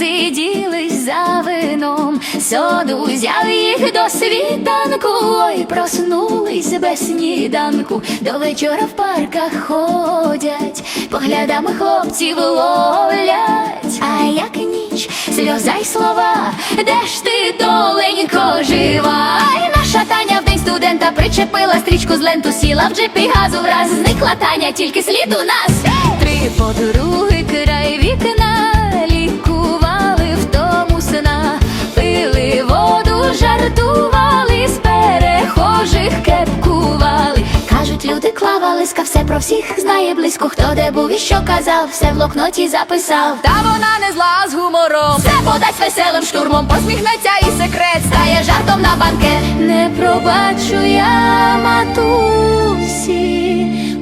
сиділи за вином, сон узяв їх до світанку, ой, проснулись без сніданку, до вечора в парках ходять, поглядами хлопців ловлять, а як ніч, сльоза й слова, де ж ти, доленько, жива? Ай, наша Таня в день студента причепила стрічку з ленту, сіла в джипі газу враз зникла Таня, тільки слід у нас. Три подруги клавалиска, все про всіх знає близько, хто де був і що казав, все в блокноті записав. Та вона не зла з гумором. Все подасть веселим штурмом, посміхнеться і секрет стає жартом на банкет. Не пробачу я матусі,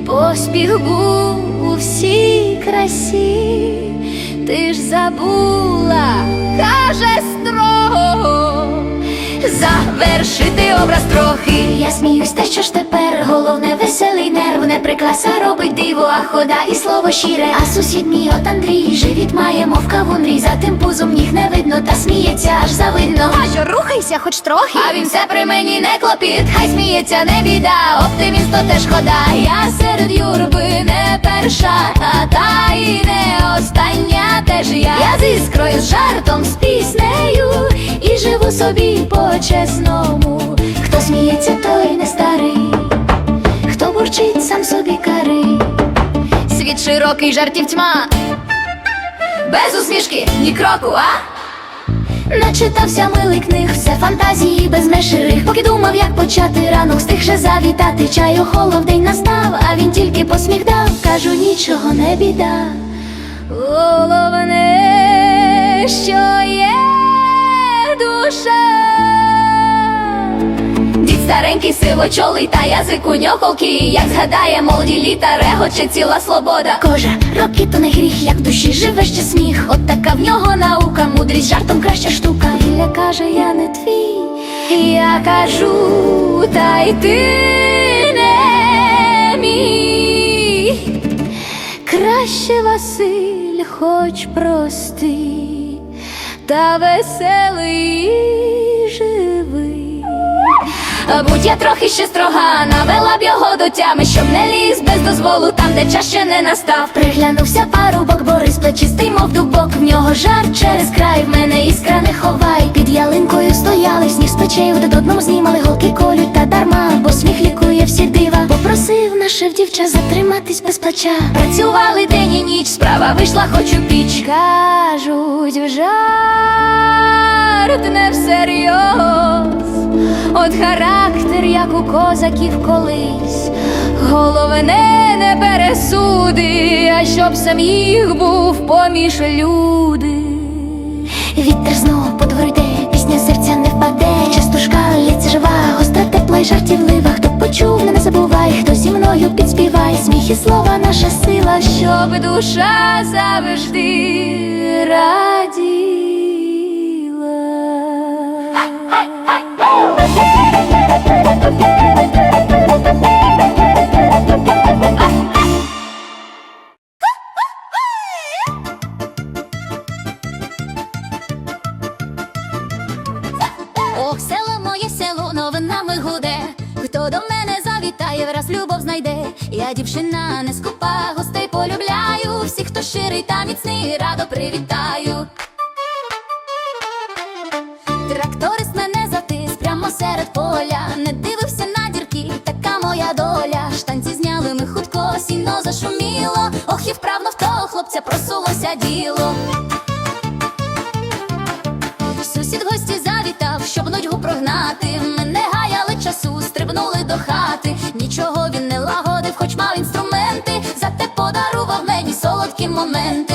поспіх був у всій красі. Ти ж забула, каже строго. Завершити образ трохи. Я сміюсь, те, що ж тепер головне веселий нерв, не прикраса робить диво, а хода і слово щире. А сусід мій от Андрій живіт має, мов кавун за тим пузом ніг не видно, та сміється аж завидно. Що рухайся, хоч трохи. А він все при мені не клопіт, хай сміється, не біда, оптиміст то теж хода. Я серед юрби не перша, а та і не остання теж я. Я з іскрою, з жартом, з піснею і живу собі по-чесному. Хто сміється, той не старий, хто бурчить сам собі кари. Світ широкий жартів тьма, без усмішки, ні кроку, а? Начитався милий книг, все фантазії без межирих Поки думав, як почати ранок, встиг ще завітати. Чай охолов, день настав, а він тільки посміх дав Кажу, нічого не біда. Головне, що є душа Дід старенький сивочолий та язик у нього колкий Як згадає молоді літа, регоче ціла свобода. Кожа, роки то не гріх, як душі живе ще сміх. От така в нього наука, мудрість жартом краща штука. Ілля каже, я не твій, я кажу, та й ти не мій Краще Василь, хоч простий, та веселий живий. Будь я трохи ще строга, навела б його до тями, щоб не ліз без дозволу там, де час ще не настав. Приглянувся парубок, Борис плечистий, мов дубок. В нього жар через край, в мене іскра не ховай. Під ялинкою стояли, сніг з печей один одному знімали голки колють та дарма, бо сміх лікує. Наших дівча затриматись без плача. Працювали день і ніч, справа вийшла, хоч у піч. Кажуть, в жарт не всерйоз. От характер, як у козаків колись, головне не пересуди, а щоб сам їх був поміж люди. Вітер знов подгорде, пісня серця не впаде. Частушка лється жива, гостра тепла й жартівлива. Хто почув, не зі мною підспівай. Сміх і слова наша сила, щоб душа завжди раділа. Ох, село моє село новинами гуде. Хто до мене завітає, враз любов знайде. Я дівчина не скупа, гостей полюбляю. Всіх, хто щирий та міцний, радо привітаю. Тракторист мене затис прямо серед поля. Не дивився на дірки, така моя доля. Штанці зняли ми хутко, сіно зашуміло. Ох, і вправно в того хлопця просулося діло. Сусід гості завітав, щоб нудьгу прогнати. Не хоч мав інструменти. Зате подарував мені солодкі моменти.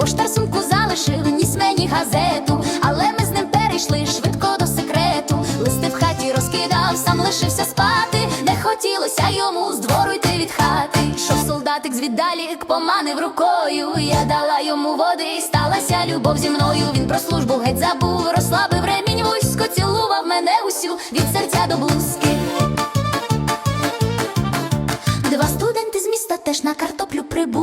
Поштар сумку залишив, ніс мені газету, але ми з ним перейшли швидко до секрету. Листи в хаті розкидав, сам лишився спати. Не хотілося йому з двору йти від хати. Шов солдатик звіддалік, поманив рукою. Я дала йому води, і сталася любов зі мною. Він про службу геть забув, розслабив ремінь вузько, цілував мене усю від серця до блузки.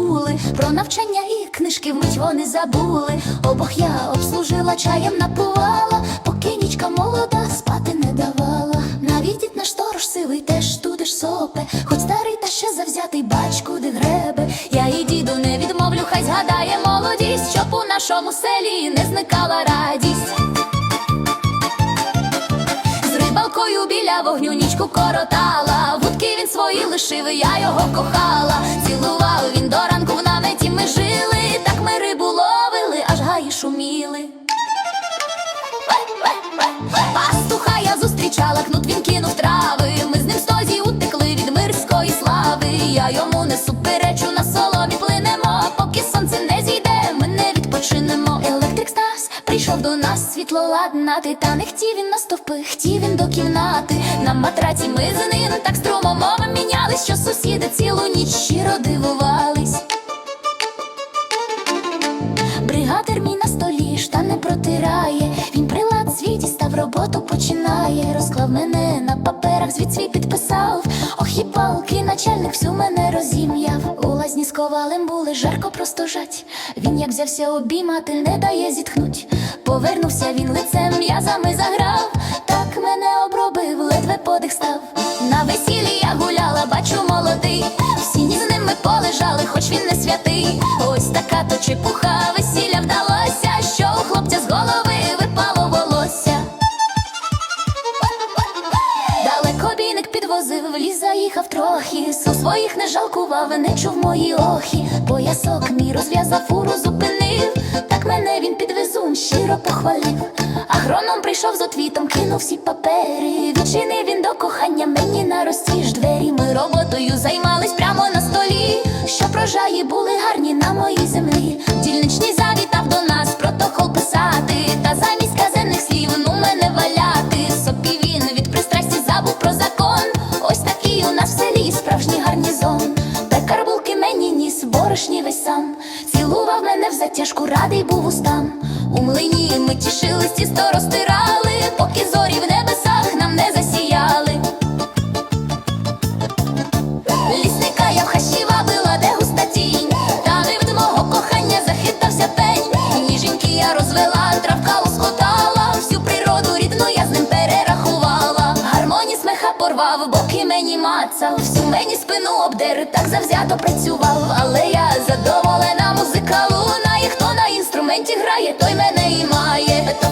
Прибули. Про навчання і книжки вмить вони забули. Обох я обслужила чаєм напувала, поки нічка молода спати не давала. Навіть дід наш сторож сивий теж туди ж сопе, хоч старий та ще завзятий бач, куди гребе. Я і діду не відмовлю, хай згадає молодість, щоб у нашому селі не зникала радість. Вогню нічку коротала. Вудки він свої лишив, і я його кохала. Цілував він до ранку в наметі ми жили. Так ми рибу ловили, аж гаї шуміли. Пастуха я зустрічала, кнут він кинув трави. Ми з ним стозі утекли від мирської слави. Я йому не суперечу, на соломі плинемо. Поки сонце не зійде, ми не відпочинемо. Електрик прийшов до нас світло ладнати. Та не хотів він на стовпи, хотів він до кімнати. На матраці ми з ним так струмом мови міняли, що сусіди цілу ніч щиро дивувались. Бригадир мій на столі штани протирає. Він прилад дістав роботу починає. Розклав мене на паперах, звіт свій підписав. Ох і палки, начальник всю мене розім'яв. У лазні з ковалем були жарко просто жать. Він як взявся обіймати, не дає зітхнуть. Повернувся він лицем, м'язами заграв. Так мене обробив, ледве подих став. На весіллі я гуляла, бачу молодий. Всі ні з ними полежали, хоч він не святий. Ось така то чепуха весілля вдалося, трохи. Су своїх не жалкував, не чув мої охи. Поясок мій розв'язав фуру, зупинив. Так мене він підвезун, щиро похвалив. Агроном прийшов з отвітом, кинув всі папери. Тішились, розтирали, поки зорі в небесах нам не засіяли. Лісника я в хащі вабила, де густа тінь. Та не від мого кохання захитався пень. Ніженьки я розвела, травка лоскотала. Всю природу рідну я з ним перерахувала. Гармоні смеха порвав, боки мені мацав. Всю мені спину обдер, так завзято працював. Але я задоволена, музика лунає Хто на інструменті грає, той мене і має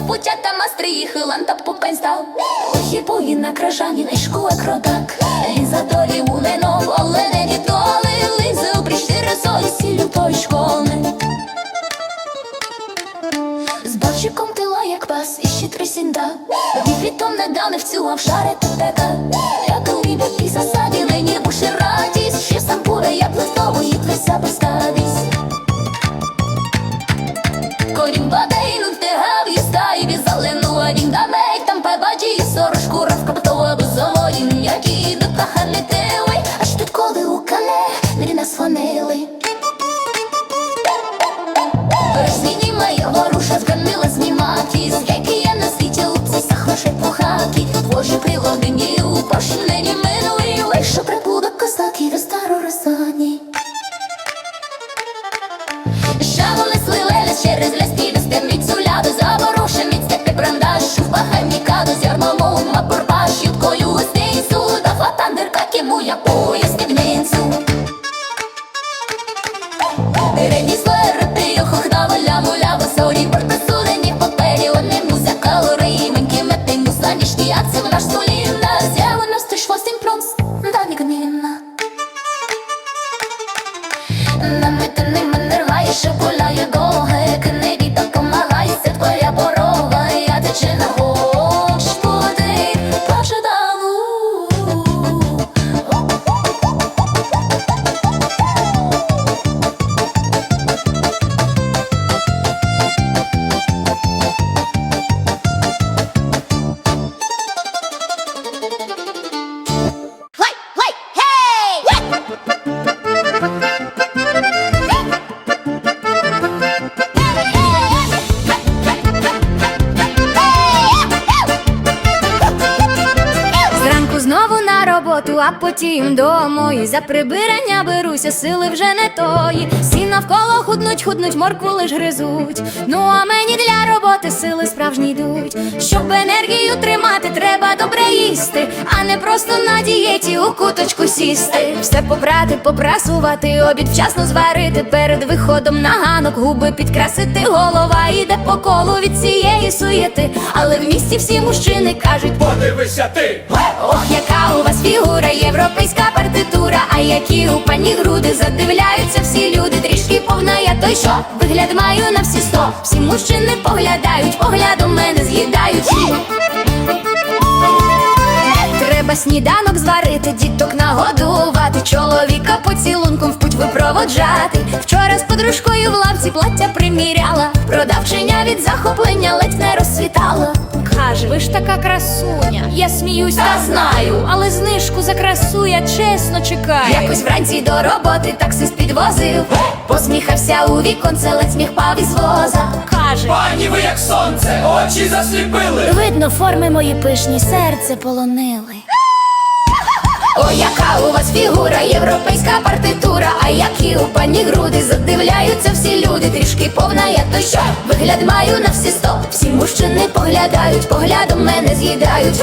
То путя та мастри їх, ланта пупень став. Охіпує на кражані, нишку кротак. Він за долі улинов, але не відоли Лизе у прищири солі, сіллю той школи. З бавчиком тила, як пас, і ще трисінда Віфітом не дали вцілував шари тепека Як у лібі засаді, нині буши радість. Ще сам буде, як листову, і плеса поставість Які птаха летили, аж тут коли у кале Двері нас моя воруша зганила знімати Скільки я на світі лупці сахроші пухаки? Божі пригоди мій у пошинені минулі потім домой. За прибирання беруся, сили вже не тої. Всі навколо худнуть, худнуть, моркву лиш гризуть. Ну а мені для роботи сили справжні йдуть. Щоб енергію тримати, треба добре їсти, а не просто на дієті у куточку сісти. Все попрати, попрасувати, обід вчасно зварити. Перед виходом на ганок губи підкрасити. Голова йде по колу від цієї суєти. Але в місті всі мужчини кажуть, Подивися ти! Ох, яка у вас фігура, європейська партитура, а які у пані груди задивляються всі люди, трішки повна я той, що вигляд маю на всі сто. Всі мужчини поглядають, поглядом мене з'їдають. Треба сніданок зварити, діток нагодувати, чоловіка поцілунком в путь випроводжати. Вчора з подружкою в лавці плаття приміряла, продавчиня від захоплення ледь не розсвітала. Каже, ви ж така красуня. Я сміюсь, та знаю, але знижку за красу я чесно чекаю. Якось вранці до роботи таксист підвозив, посміхався у віконце, ледь сміх пав із воза. Каже, Пані ви як сонце, очі засліпили! видно, форми мої пишні, серце полонили. О, яка у вас фігура, європейська партитура, а які у пані груди задивляються всі люди, трішки повна я то що вигляд маю на всі сто. Всі мужчини поглядають, поглядом мене з'їдають.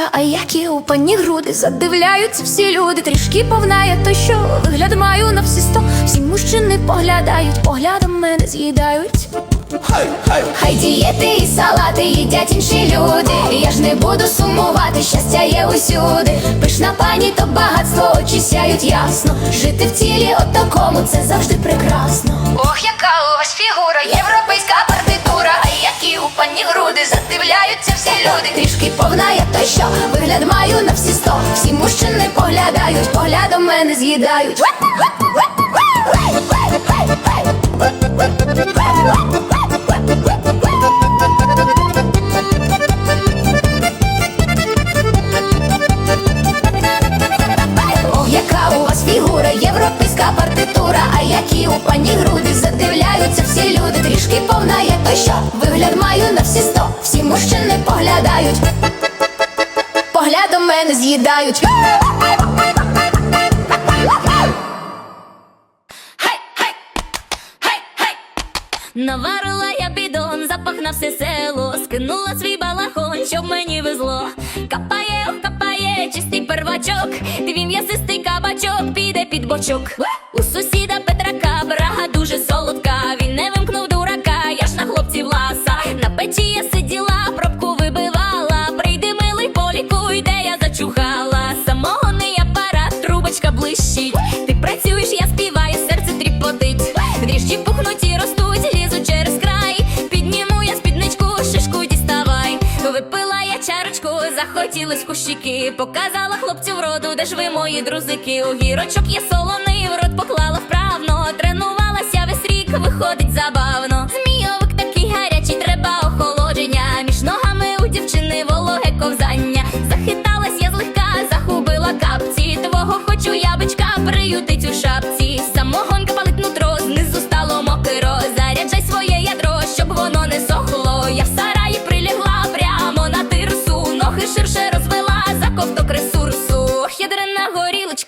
Партитура, а які у пані груди задивляються всі люди, трішки повна я то що вигляд маю на всі сто. Всі мужчини поглядають, поглядом мене з'їдають. Хай, хай! Хай дієти і салати їдять інші люди. Я ж не буду сумувати, щастя є усюди. Пишна пані, то багатство очі сяють ясно. Жити в тілі от такому це завжди прекрасно. Ох, яка у вас фігура, європейська партитура, а пані груди задивляються всі люди. Трішки повна я то що вигляд маю на всі сто. Всі мужчини поглядають, поглядом мене з'їдають. Яка у вас фігура, європейська партитура, а які у пані груди задивляються всі люди, трішки повна я то що поглядають, поглядом мене з'їдають. Наварила я бідон, запах на все село, скинула свій балахон, щоб мені везло. Капає, ох, капає, чистий первачок, твій м'ясистий кабачок піде під бочок. У сусіда Петрака брага дуже солодка. Показала хлопцю вроду, де ж ви мої друзики. У гірочок є солоний, в рот поклала вправно. Тренувалася весь рік, виходить забавно. Змійовик такий гарячий, треба охолодження. Між ногами у дівчини вологе ковзання. Захиталась я злегка, захубила капці. Твого хочу ябичка, приютить у шапці.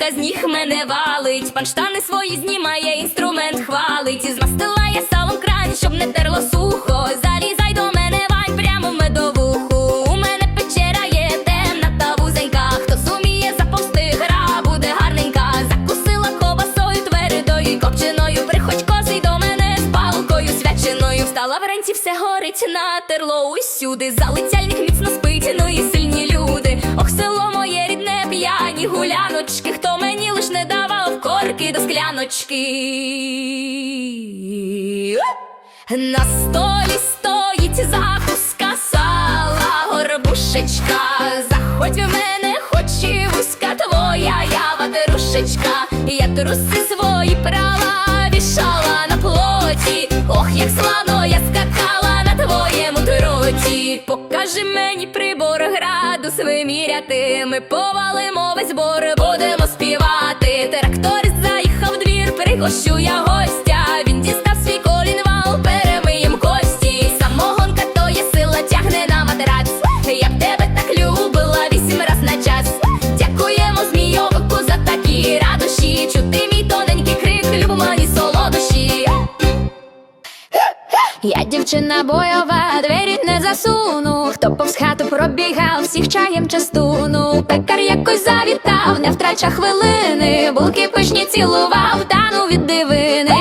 Горілочка з ніг мене валить. Пан штани свої знімає, інструмент хвалить. І змастила я салом кран, щоб не терло сухо. Залізай до мене, вань, прямо в медовуху. У мене печера є темна та вузенька. Хто зуміє заповзти, гра буде гарненька. Закусила ковбасою твердою й копченою. Приходь косий до мене з палкою свяченою. Встала вранці, все горить, натерло усюди. Залицяльник корки. На столі стоїть закуска сала, горбушечка. Заходь в мене, хоч і вузька твоя, я ватерушечка. Я труси свої права вішала на плоті. Ох, як славно я скакала на твоєму троті. Покажи мені прибор градус виміряти. Ми повалимо весь збор, будемо співати. Заїхав пригощу я гостя. Він дістав свій колінвал, перемиєм кості. Самогонка то є сила, тягне на матрац. Я б тебе так любила вісім раз на час. Дякуємо змійовику за такі радощі. Чути мій тоненький крик, любо мені солодощі. Я дівчина бойова, двері пробігав, всіх чаєм частуну. Пекар якось завітав, не втрача хвилини. Булки пишні цілував, дану від дивини.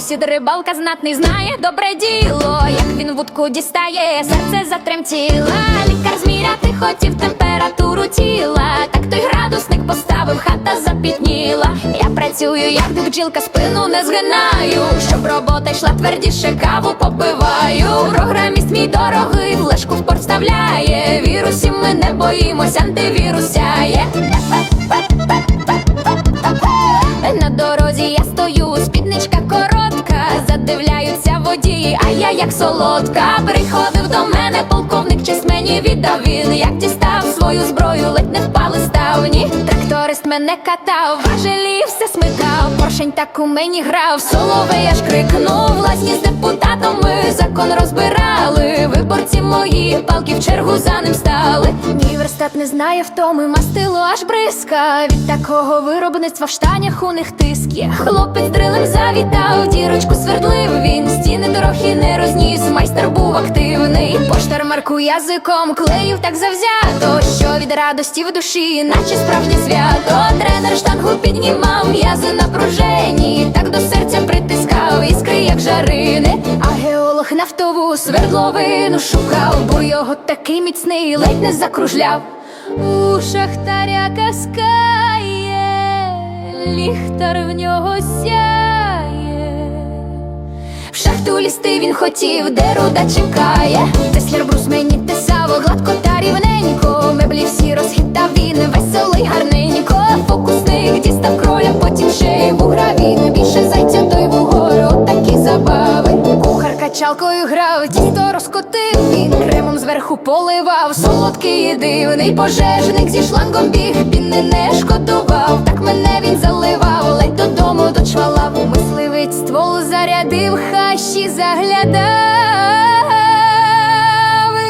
Сусід рибалка знатний знає добре діло. Як він вудку дістає, серце затремтіло. Лікар зміряти хотів температуру тіла. Так той градусник поставив, хата запітніла. Я працюю, як бджілка, спину не згинаю. Щоб робота йшла твердіше, каву попиваю. Програміст мій дорогий, флешку в порт вставляє. Вірусів ми не боїмось, антивірус сяє. На дорозі я як солодка. Приходив до мене полковник, честь мені віддав він. Як дістав свою зброю, ледь не впали ставні. Тракторист мене катав, важелі все смикав. Поршень так у мені грав, соловей аж крикнув. Власні з депутатом ми закон розбирали. Виборці мої палки в чергу за ним стали. Мій верстат не знає втоми, мастило аж бризка. Від такого виробництва в штанях у них тиск. Хлопець дрилем завітав, дірочку свердлив він. Стіни трохи не розніс, майстер був активний. Поштар марку язиком клеїв так завзято, що від радості в душі, наче справжнє свято. Тренер штангу піднімав, м'язи напружені, так до серця притискав іскри, як жарини. А геолог нафтову свердловину шукав, бо його такий міцний ледь не закружляв. У шахтаря каскає, ліхтар в нього сяє. В шахту лізти він хотів, де руда чекає. Теслер брус мені тесав, гладко та рівненько. Меблі всі розхитав він, веселий гарненько. Фокусник дістав кроля, потім ще й вугра він. Більше зайця той вугору, от такі забави. Кухар качалкою грав, тісто розкотив він кремом зверху поливав, солодкий і дивний пожежник зі шлангом біг, він не, шкодував. Так мене він заливав, ледь додому дочвалав. Мисливець ствол зарядив, хащі заглядав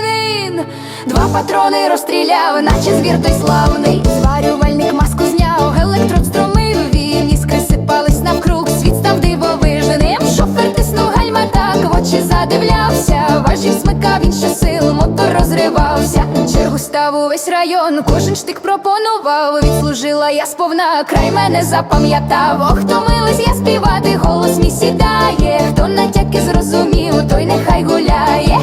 він. Два патрони розстріляв, наче звір той славний. Зварювальник маску зняв, електрод струмив він. Іскри сипались навкруг, світ став дивовижним. Шофер тиснув гальма так, в очі задивлявся. Важів смикав він щосил, розривався. Чергу став увесь район, кожен штик пропонував. Відслужила я сповна, край мене запам'ятав. Ох, втомилась я співати, голос мій сідає. Хто натяки зрозумів, той нехай гуляє.